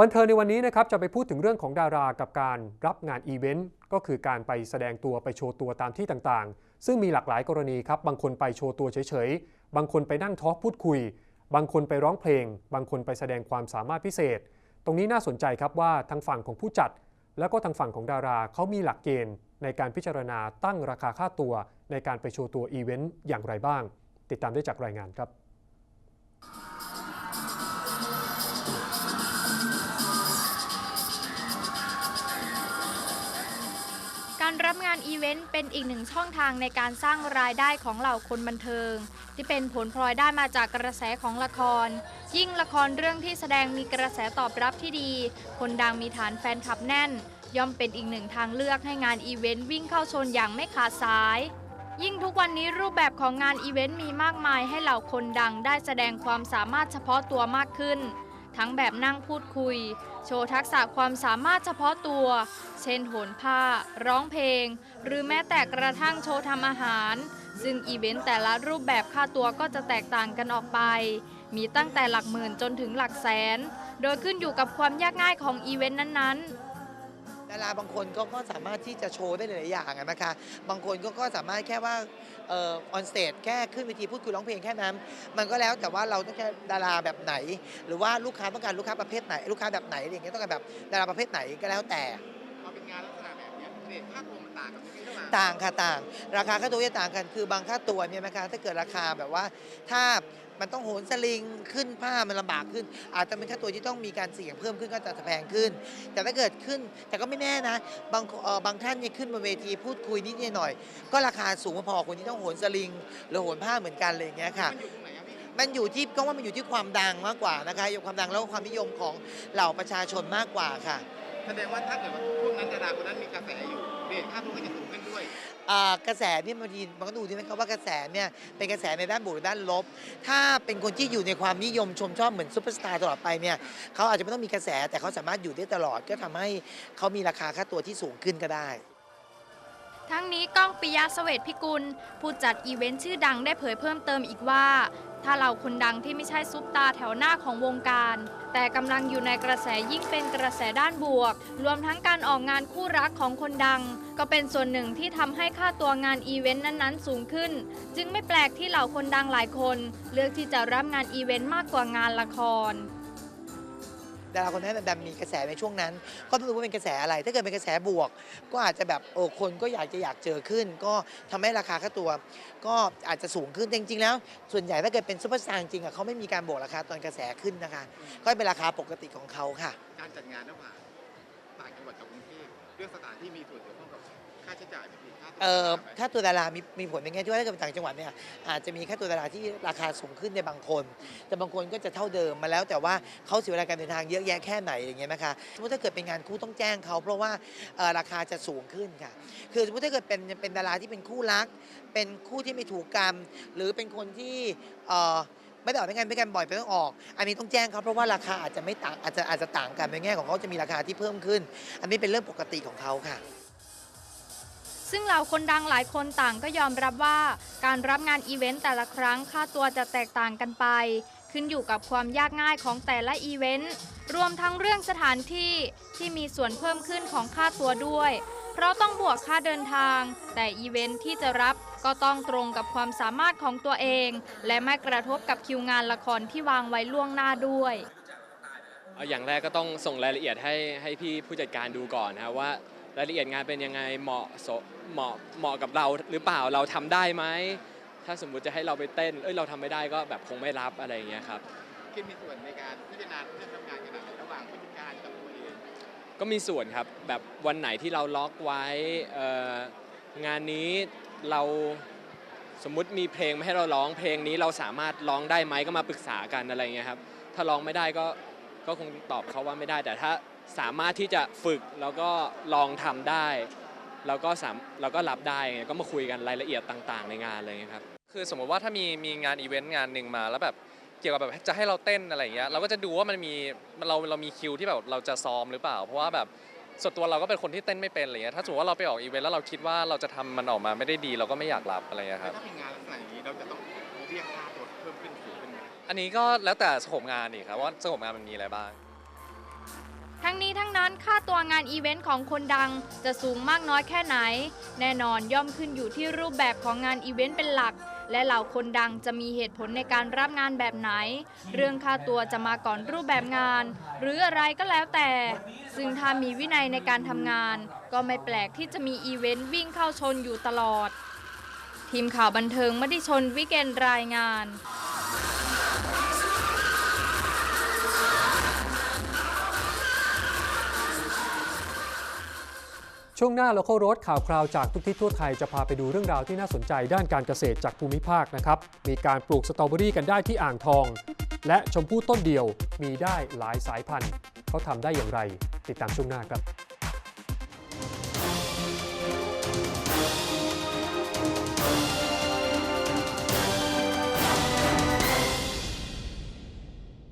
บันเทิงในวันนี้นะครับจะไปพูดถึงเรื่องของดารากับการรับงานอีเวนต์ก็คือการไปแสดงตัวไปโชว์ตัวตามที่ต่างๆ ซึ่งมีหลากหลายกรณีครับ บางคนไปโชว์ตัวเฉยๆ บางคนไปนั่งทอล์กพูดคุย บางคนไปร้องเพลง บางคนไปแสดงความสามารถพิเศษ ตรงนี้น่าสนใจครับว่าทางฝั่งของผู้จัด แล้วก็ทางฝั่งของดาราเขามีหลักเกณฑ์ ในการพิจารณาตั้งราคาค่าตัว ในการไปโชว์ตัวอีเวนต์อย่างไรบ้าง ติดตามได้จากรายงานครับ การรับงานอีเวนต์เป็นอีกหนึ่งช่องทางในการสร้างรายได้ของเหล่าคนบันเทิง ที่เป็นผลพลอยได้มาจากกระแสของละคร ยิ่งละครเรื่องที่แสดงมีกระแสตอบรับที่ดี คนดังมีฐานแฟนคลับแน่น ย่อมเป็นอีกหนึ่งทางเลือกให้งานอีเวนต์วิ่งเข้าชนอย่างไม่ขาดสาย ยิ่งทุกวันนี้รูปแบบของงานอีเวนต์มีมากมายให้เหล่าคนดังได้แสดงความสามารถเฉพาะตัวมากขึ้น ทั้งแบบนั่งพูดคุย โชว์ทักษะความสามารถเฉพาะตัว เช่นโหนผ้า ร้องเพลง หรือแม้แต่กระทั่งโชว์ทำอาหาร ซึ่งอีเวนต์แต่ละรูปแบบค่าตัวก็จะแตกต่างกันออกไป มีตั้งแต่หลักหมื่นจนถึงหลักแสน โดยขึ้นอยู่กับความยากง่ายของอีเวนต์นั้นๆ ดาราบางคนก็ก็สามารถที่จะโชว์ได้หลายๆอย่างอะนะคะ บางคนก็ก็สามารถแค่ว่าเอ่อออนสเตจแค่ขึ้นเวทีพูดคุยร้องเพลงแค่นั้น มันก็แล้วแต่ว่าเราต้องแค่ดาราแบบไหน หรือว่าลูกค้าต้องการลูกค้าประเภทไหน ลูกค้าแบบไหนอะไรอย่างเงี้ยต้องการแบบดาราประเภทไหนก็แล้วแต่ พอเป็นงานลักษณะแบบเนี้ยเรทค่าตัวมันต่างกับที่เราต่างค่ะต่าง ราคาค่าตัวจะต่างกันคือบางค่าตัวเนี่ยนะคะถ้าเกิดราคาแบบว่าถ้า มันต้องโหนสลิงขึ้นผ้ามันลำบากขึ้น อาจจะเป็นค่าตัวที่ต้องมีการเสี่ยงเพิ่มขึ้นก็จะแพงขึ้น แต่ถ้าเกิดขึ้นแต่ก็ไม่แน่นะ บางเออบางท่านเนี่ยขึ้นบนเวทีพูดคุยนิดหน่อย ก็ราคาสูงพอคนที่ต้องโหนสลิงหรือโหนผ้าเหมือนกันอะไรอย่างเงี้ยค่ะมันอยู่ที่ก็ว่ามันอยู่ที่ความดังมากกว่านะคะอยู่ความดังแล้วก็ความนิยมของเหล่าประชาชนมากกว่าค่ะแสดงว่าถ้าเกิดว่าช่วงนั้นดาราคนนั้นมีกระแสอยู่เรทค่าตัวก็จะสูงขึ้นด้วย กระแสเนี่ยบางทีมันก็ดูที่นะครับว่ากระแสเนี่ยเป็นกระแสในด้านบวกหรือด้านลบ ถ้าเป็นคนที่อยู่ในความนิยมชมชอบเหมือนซุปเปอร์สตาร์ตลอดไปเนี่ยเขาอาจจะไม่ต้องมีกระแสแต่เขาสามารถอยู่ได้ตลอดก็ทำให้เขามีราคาค่าตัวที่สูงขึ้นก็ได้ ทั้งนี้ก้องปิยะเสวตพิกุล ผู้จัดอีเวนต์ชื่อดังได้เผยเพิ่มเติมอีกว่า ถ้าเราคนดังที่ไม่ใช่ซุปตาแถวหน้าของวงการ แต่กำลังอยู่ในกระแสยิ่งเป็นกระแสด้านบวก รวมทั้งการออกงานคู่รักของคนดัง ก็เป็นส่วนหนึ่งที่ทำให้ค่าตัวงานอีเวนต์นั้นๆ สูงขึ้น จึงไม่แปลกที่เหล่าคนดังหลายคน เลือกที่จะรับงานอีเวนต์มากกว่างานละคร ดาราคนนั้นดันมีกระแสในช่วงนั้น ก็ไม่รู้ว่าเป็นกระแสอะไร ถ้าเกิดเป็นกระแสบวก ก็อาจจะแบบโอ้คนก็อยากจะอยากเจอขึ้น ก็ทำให้ราคาค่าตัว ก็อาจจะสูงขึ้นแต่จริงๆแล้ว ส่วนใหญ่ถ้าเกิดเป็นซุปเปอร์สตาร์จริงๆอะเขาไม่มีการบวกราคาตอนกระแสขึ้นนะคะ ก็เป็นราคาปกติของเขาค่ะ การจัดงานระหว่างต่างจังหวัดกับกรุงเทพเรื่องสถานที่มีส่วนเกี่ยวข้องกับ ค่าใช้จ่ายเอ่อไหมถ้าตัวดารามีมีผลเป็นไงที่ว่าถ้าเกิดเป็นต่างจังหวัดเนี่ยอาจจะมีค่าตัวดาราที่ราคาสูงขึ้นในบางคน แต่บางคนก็จะเท่าเดิมมาแล้ว แต่ว่าเขาเสียเวลาการเดินทางเยอะแยะแค่ไหนอย่างเงี้ยนะคะสมมติถ้าเกิดเป็นงานคู่ต้องแจ้งเขาเพราะว่าเอ่อราคาจะสูงขึ้นค่ะ คือสมมติถ้าเกิดเป็นเป็นดาราที่เป็นคู่รัก เป็นคู่ที่ไม่ถูกกันหรือเป็นคนที่เอ่อไม่ได้ออกด้วยกันด้วยกันบ่อยไปต้องออก อันนี้ต้องแจ้งเขาเพราะว่าราคาอาจจะไม่ต่างอาจจะอาจจะต่างกันในแง่ของเขาจะมีราคาที่เพิ่มขึ้น อันนี้เป็นเรื่องปกติของเขาค่ะ ซึ่งเหล่าคนดังหลายคนต่างก็ยอมรับว่าการรับงานอีเวนต์แต่ละครั้งค่าตัวจะแตกต่างกันไป ขึ้นอยู่กับความยากง่ายของแต่ละอีเวนต์รวมทั้งเรื่องสถานที่ที่มีส่วนเพิ่มขึ้นของค่าตัวด้วย เพราะต้องบวกค่าเดินทาง แต่อีเวนต์ที่จะรับก็ต้องตรงกับความสามารถของตัวเอง และไม่กระทบกับคิวงานละครที่วางไว้ล่วงหน้าด้วยอย่างแรกก็ต้องส่งรายละเอียดให้ให้พี่ผู้จัดการดูก่อนนะว่า รายละเอียดงานเป็นยังไงเหมาะสมเหมาะเหมาะกับเราหรือเปล่าเราทำได้ไหมถ้าสมมุติจะให้เราไปเต้นเอ้ยเราทำไม่ได้ก็แบบคงไม่รับอะไรอย่างเงี้ยครับคิดมีส่วนในการพิจารณาเรื่องทำงานขนาดไหนระหว่างผู้จัดการกับตัวเองก็มีส่วนครับแบบวันไหนที่เราล็อกไว้เอ่องานนี้เราสมมุติมีเพลงมาให้เราร้องเพลงนี้เราสามารถร้องได้ไหมก็มาปรึกษากันอะไรเงี้ยครับถ้าร้องไม่ได้ก็ก็คงตอบเขาว่าไม่ได้แต่ถ้า สามารถที่จะฝึกแล้วก็ลองทำได้แล้วก็สามเราก็รับได้ไงก็มาคุยกันรายละเอียดต่าง ๆ ในงานอะไรเงี้ยครับคือสมมติว่าถ้ามีมีงานอีเวนต์งานหนึ่งมาแล้วแบบเกี่ยวกับแบบจะให้เราเต้นอะไรอย่างเงี้ยเราก็จะดูว่ามันมีเราเรามีคิวที่แบบเราจะซ้อมหรือเปล่า เพราะว่าแบบส่วนตัวเราก็เป็นคนที่เต้นไม่เป็นอะไรเงี้ยถ้าสมมติว่าเราไปออกอีเวนต์แล้วเราคิดว่าเราจะทำมันออกมาไม่ได้ดีเราก็ไม่อยากรับอะไรเงี้ยคแต่รับถ้าเป็นงานลักษณะอย่างนี้เราจะต้องเรียกค่าตัวเพิ่มขึ้นสูงขึ้นไหมอันนี้ก็แล้วแต่สโคปงานอีกครับว่าสโคปงานมันมีอะไรบ้าง ทั้งนี้ทั้งนั้นค่าตัวงานอีเวนต์ของคนดังจะสูงมากน้อยแค่ไหน แน่นอนย่อมขึ้นอยู่ที่รูปแบบของงานอีเวนต์เป็นหลัก และเหล่าคนดังจะมีเหตุผลในการรับงานแบบไหน เรื่องค่าตัวจะมาก่อนรูปแบบงาน หรืออะไรก็แล้วแต่ ซึ่งถ้ามีวินัยในการทำงาน ก็ไม่แปลกที่จะมีอีเวนต์วิ่งเข้าชนอยู่ตลอด ทีมข่าวบันเทิงไม่ได้ชนวิเกนรายงาน ช่วงหน้าเราเข้ารถข่าวคราวจากทุกทิศทั่วไทยจะพาไปดูเรื่องราวที่น่าสนใจด้านการเกษตรจากภูมิภาคนะครับ มีการปลูกสตรอเบอรี่กันได้ที่อ่างทอง และชมพู่ต้นเดียวมีได้หลายสายพันธุ์ เขาทำได้อย่างไร ติดตามช่วงหน้าครับ